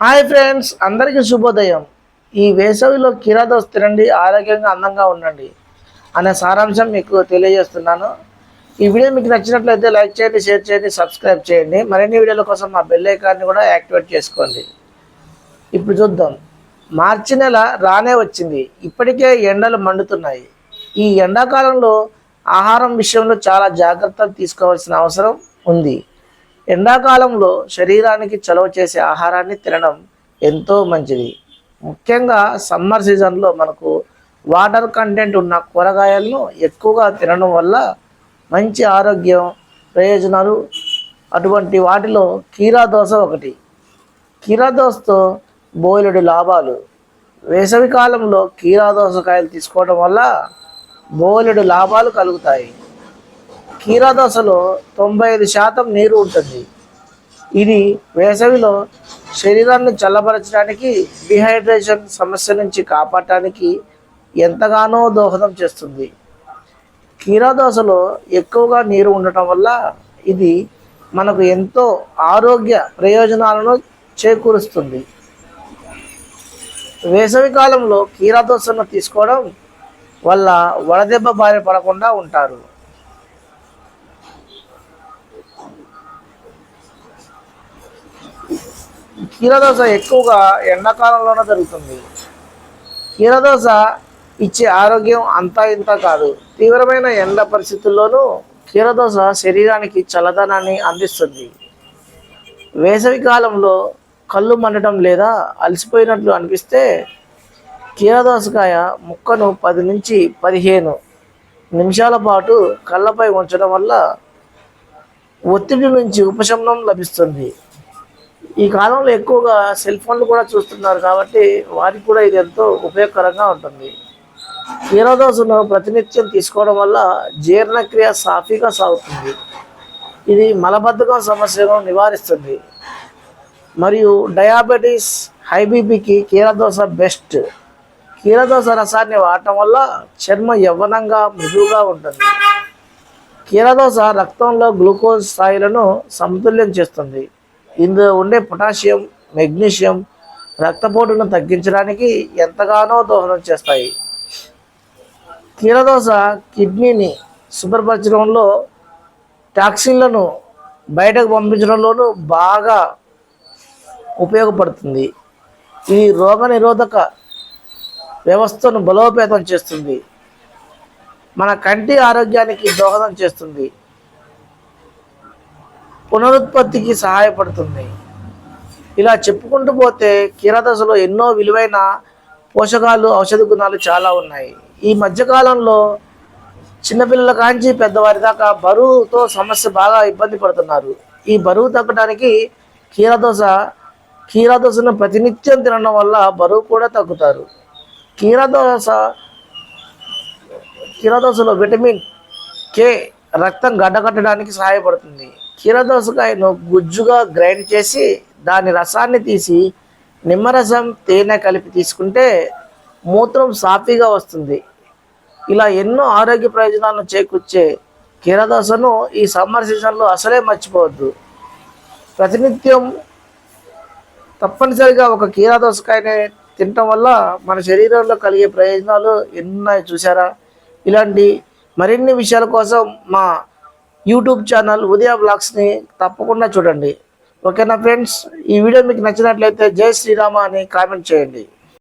Hi friends అందరికీ శుభోదయం. ఈ వేసవిలో కీరా దోశ తినండి ఆరోగ్యంగా అందంగా ఉండండి అనే సారాంశం మీకు తెలియజేస్తున్నాను. ఈ వీడియో మీకు నచ్చినట్లయితే లైక్ చేయండి షేర్ చేయండి సబ్స్క్రైబ్ చేయండి. మరిన్ని వీడియోల కోసం మా బెల్ ఐకాన్ని కూడా యాక్టివేట్ చేసుకోండి. ఇప్పుడు చూద్దాం. మార్చి నెల రానే వచ్చింది. ఇప్పటికే ఎండలు మండుతున్నాయి. ఈ ఎండాకాలంలో ఆహారం విషయంలో చాలా జాగ్రత్తలు తీసుకోవాల్సిన అవసరం ఉంది. ఎండాకాలంలో శరీరానికి చలవ చేసే ఆహారాన్ని తినడం ఎంతో మంచిది. ముఖ్యంగా సమ్మర్ సీజన్లో మనకు వాటర్ కంటెంట్ ఉన్న కూరగాయలను ఎక్కువగా తినడం వల్ల మంచి ఆరోగ్యం ప్రయోజనాలు అటువంటి వాటిలో కీరా దోశ ఒకటి. కీరా దోశతో బోలెడు లాభాలు. వేసవి కాలంలో కీరా దోసకాయలు తీసుకోవడం వల్ల బోలెడు లాభాలు కలుగుతాయి. కీరా దోశలో తొంభై ఐదు శాతం నీరు ఉంటుంది. ఇది వేసవిలో శరీరాన్ని చల్లబరచడానికి డిహైడ్రేషన్ సమస్య నుంచి కాపాడటానికి ఎంతగానో దోహదం చేస్తుంది. కీరా దోశలో ఎక్కువగా నీరు ఉండటం వల్ల ఇది మనకు ఎంతో ఆరోగ్య ప్రయోజనాలను చేకూరుస్తుంది. వేసవి కాలంలో కీరా దోశను తీసుకోవడం వల్ల వడదెబ్బ బారి పడకుండా ఉంటారు. కీరదోస ఎక్కువగా ఎండాకాలంలోనే జరుగుతుంది కీరదోస ఇచ్చే ఆరోగ్యం అంతా ఇంత కాదు. తీవ్రమైన ఎండ పరిస్థితుల్లోనూ కీరదోస శరీరానికి చల్లదనాన్ని అందిస్తుంది. వేసవి కాలంలో కళ్ళు మండటం లేదా అలసిపోయినట్లు అనిపిస్తే కీరదోసకాయ ముక్కను పది నుంచి పదిహేను నిమిషాల పాటు కళ్ళపై ఉంచడం వల్ల ఒత్తిడి నుంచి ఉపశమనం లభిస్తుంది. ఈ కాలంలో ఎక్కువగా సెల్ ఫోన్లు కూడా చూస్తున్నారు కాబట్టి వారికి కూడా ఇది ఎంతో ఉపయోగకరంగా ఉంటుంది. కీరదోసను ప్రతినిత్యం తీసుకోవడం వల్ల జీర్ణక్రియ సాఫీగా సాగుతుంది. ఇది మలబద్ధకం సమస్యను నివారిస్తుంది. మరియు డయాబెటీస్ హై బీపీకి కీరదోస బెస్ట్. కీరదోస రసాన్ని వాడటం వల్ల చర్మ యవ్వనంగా మృదువుగా ఉంటుంది. కీరదోస రక్తంలో గ్లూకోజ్ స్థాయిలను సమతుల్యం చేస్తుంది. ఇందులో ఉండే పొటాషియం మెగ్నీషియం రక్తపోటును తగ్గించడానికి ఎంతగానో దోహదం చేస్తాయి. కీలదోస కిడ్నీని శుభ్రపరచడంలో టాక్సిన్లను బయటకు పంపించడంలోనూ బాగా ఉపయోగపడుతుంది. ఇది రోగనిరోధక వ్యవస్థను బలోపేతం చేస్తుంది. మన కంటి ఆరోగ్యానికి దోహదం చేస్తుంది. పునరుత్పత్తికి సహాయపడుతుంది. ఇలా చెప్పుకుంటూ పోతే కీరదశలో ఎన్నో విలువైన పోషకాలు ఔషధ గుణాలు చాలా ఉన్నాయి. ఈ మధ్యకాలంలో చిన్నపిల్లల కాంచి పెద్దవారి దాకా బరువుతో సమస్య బాగా ఇబ్బంది పడుతున్నారు. ఈ బరువు తగ్గడానికి కీరదోశ కీరదోశను ప్రతినిత్యం తినడం వల్ల బరువు కూడా తగ్గుతారు. కీరదోశ కీరదోశలో విటమిన్ కే రక్తం గడ్డకట్టడానికి సహాయపడుతుంది. కీరదోసకాయను గుజ్జుగా గ్రైండ్ చేసి దాని రసాన్ని తీసి నిమ్మరసం తేనె కలిపి తీసుకుంటే మూత్రం సాఫీగా వస్తుంది. ఇలా ఎన్నో ఆరోగ్య ప్రయోజనాలను చేకూర్చే కీరదోసను ఈ సమ్మర్ సీజన్లో అసలే మర్చిపోవద్దు. ప్రతినిత్యం తప్పనిసరిగా ఒక కీరదోసకాయని తినటం వల్ల మన శరీరంలో కలిగే ప్రయోజనాలు ఎన్నున్నాయి చూసారా ఇలాంటి మరిన్ని విషయాల కోసం మా యూట్యూబ్ ఛానల్ ఉదయ బ్లాగ్స్ని తప్పకుండా చూడండి. ఓకేనా ఫ్రెండ్స్? ఈ వీడియో మీకు నచ్చినట్లయితే జై శ్రీరామ అని కామెంట్ చేయండి.